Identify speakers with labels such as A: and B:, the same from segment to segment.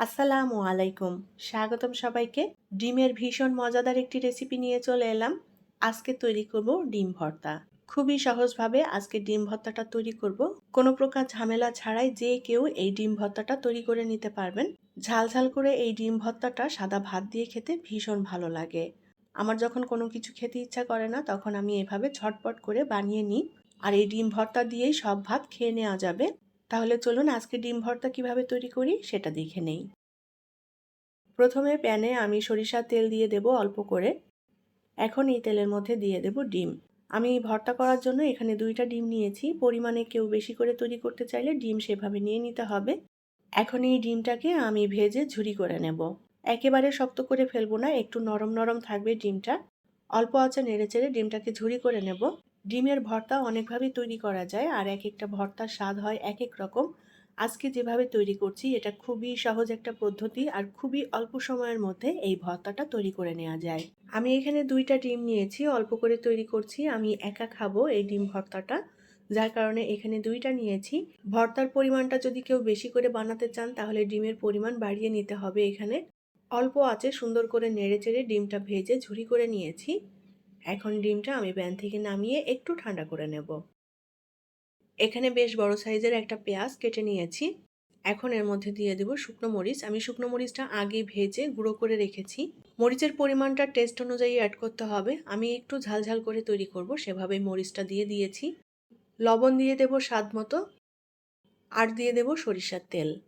A: আসসালামু আলাইকুম। স্বাগতম সবাইকে। ডিমের ভীষণ মজাদার একটি রেসিপি নিয়ে চলে এলাম। আজকে তৈরি করব ডিম ভর্তা। খুবই সহজভাবে আজকে ডিম ভর্তাটা তৈরি করব। কোনো প্রকার ঝামেলা ছাড়াই যে কেউ এই ডিম ভর্তাটা তৈরি করে নিতে পারবেন। ঝাল ঝাল করে এই ডিম ভর্তাটা সাদা ভাত দিয়ে খেতে ভীষণ ভালো লাগে। আমার যখন কোনো কিছু খেতে ইচ্ছা করে না, তখন আমি এভাবে ঝটপট করে বানিয়ে নিই। আর এই ডিম ভর্তা দিয়েই সব ভাত খেয়ে নেওয়া যাবে। তাহলে চলুন আজকে ডিম ভর্তা কীভাবে তৈরি করি সেটা দেখে নেই। প্রথমে প্যানে আমি সরিষার তেল দিয়ে দেব অল্প করে। এখন এই তেলের মধ্যে দিয়ে দেব ডিম। আমি ভর্তা করার জন্য এখানে দুইটা ডিম নিয়েছি। পরিমাণে কেউ বেশি করে তৈরি করতে চাইলে ডিম সেভাবে নিয়ে নিতে হবে। এখন এই ডিমটাকে আমি ভেজে ঝুরি করে নেব। একেবারে শক্ত করে ফেলব না, একটু নরম নরম থাকবে ডিমটা। অল্প আছে নেড়ে চেড়ে ডিমটাকে ঝুরি করে নেব। ডিমের ভর্তা অনেকভাবেই তৈরি করা যায় আর এক একটা ভর্তার স্বাদ হয় এক এক রকম। আজকে যেভাবে তৈরি করছি, এটা খুবই সহজ একটা পদ্ধতি আর খুবই অল্প সময়ের মধ্যে এই ভর্তাটা তৈরি করে নেওয়া যায়। আমি এখানে দুইটা ডিম নিয়েছি, অল্প করে তৈরি করছি, আমি একা খাব এই ডিম ভর্তাটা। যার কারণে এখানে দুইটা নিয়েছি। ভর্তার পরিমাণটা যদি কেউ বেশি করে বানাতে চান, তাহলে ডিমের পরিমাণ বাড়িয়ে নিতে হবে এখানে। অল্প আছে সুন্দর করে নেড়ে চেড়ে ডিমটা ভেজে ঝুরি করে নিয়েছি। এখন ডিমটা আমি ব্যান থেকে নামিয়ে একটু ঠান্ডা করে নেব। এখানে বেশ বড় সাইজের একটা পেঁয়াজ কেটে নিয়েছি। এখন এর মধ্যে দিয়ে দেব শুকনো মরিচ। আমি শুকনো মরিচটা আগে ভেজে গুঁড়ো করে রেখেছি। মরিচের পরিমাণটা টেস্ট অনুযায়ী অ্যাড করতে হবে। আমি একটু ঝালঝাল করে তৈরি করব সেভাবে মরিচটা দিয়ে দিয়েছি। লবণ দিয়ে দেব স্বাদ মতো। আর দিয়ে দেব সরিষার তেল।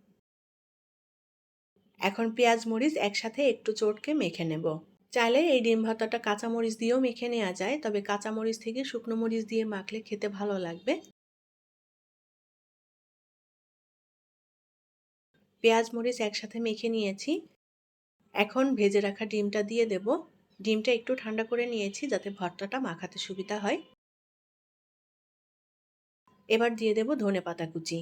A: এখন পেঁয়াজ, মরিচ একসাথে একটু চটকে মেখে নেব। চাইলে এই ডিম ভাতাটা কাঁচামরিচ দিয়েও মেখে নেওয়া যায়, তবে কাঁচামরিচ থেকে শুকনো মরিচ দিয়ে মাখলে খেতে ভালো লাগবে। পেঁয়াজ মরিচ একসাথে মেখে নিয়েছি। এখন ভেজে রাখা ডিমটা দিয়ে দেব। ডিমটা একটু ঠান্ডা করে নিয়েছি যাতে ভর্তাটা মাখাতে সুবিধা হয়। এবার দিয়ে দেব ধনে পাতা কুচি।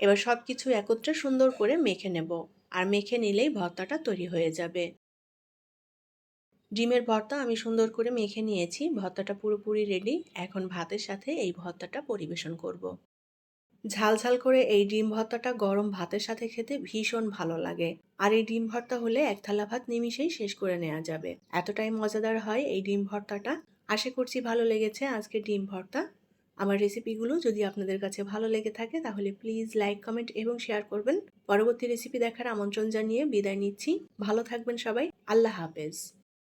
A: এবার সব কিছু একত্রে সুন্দর করে মেখে নেব। আর মেখে নিলেই ভর্তাটা তৈরি হয়ে যাবে। ডিমের ভর্তা আমি সুন্দর করে মেখে নিয়েছি। ভর্তাটা পুরোপুরি রেডি এখন ভাতের সাথে এই ভর্তাটা পরিবেশন করব। ঝাল ঝাল করে এই ডিম ভর্তাটা গরম ভাতের সাথে খেতে ভীষণ ভালো লাগে। আর এই ডিম ভর্তা হলে এক থালা ভাত নিমিশেই শেষ করে নেওয়া যাবে। এতটাই মজাদার হয় এই ডিম ভর্তাটা। আশা করছি ভালো লেগেছে আজকে ডিম ভর্তা। আমার রেসিপিগুলো যদি আপনাদের কাছে ভালো লেগে থাকে তাহলে প্লিজ লাইক কমেন্ট এবং শেয়ার করবেন। পরবর্তী রেসিপি দেখার আমন্ত্রণ জানিয়ে বিদায় নিচ্ছি। ভালো থাকবেন সবাই। আল্লাহ হাফেজ।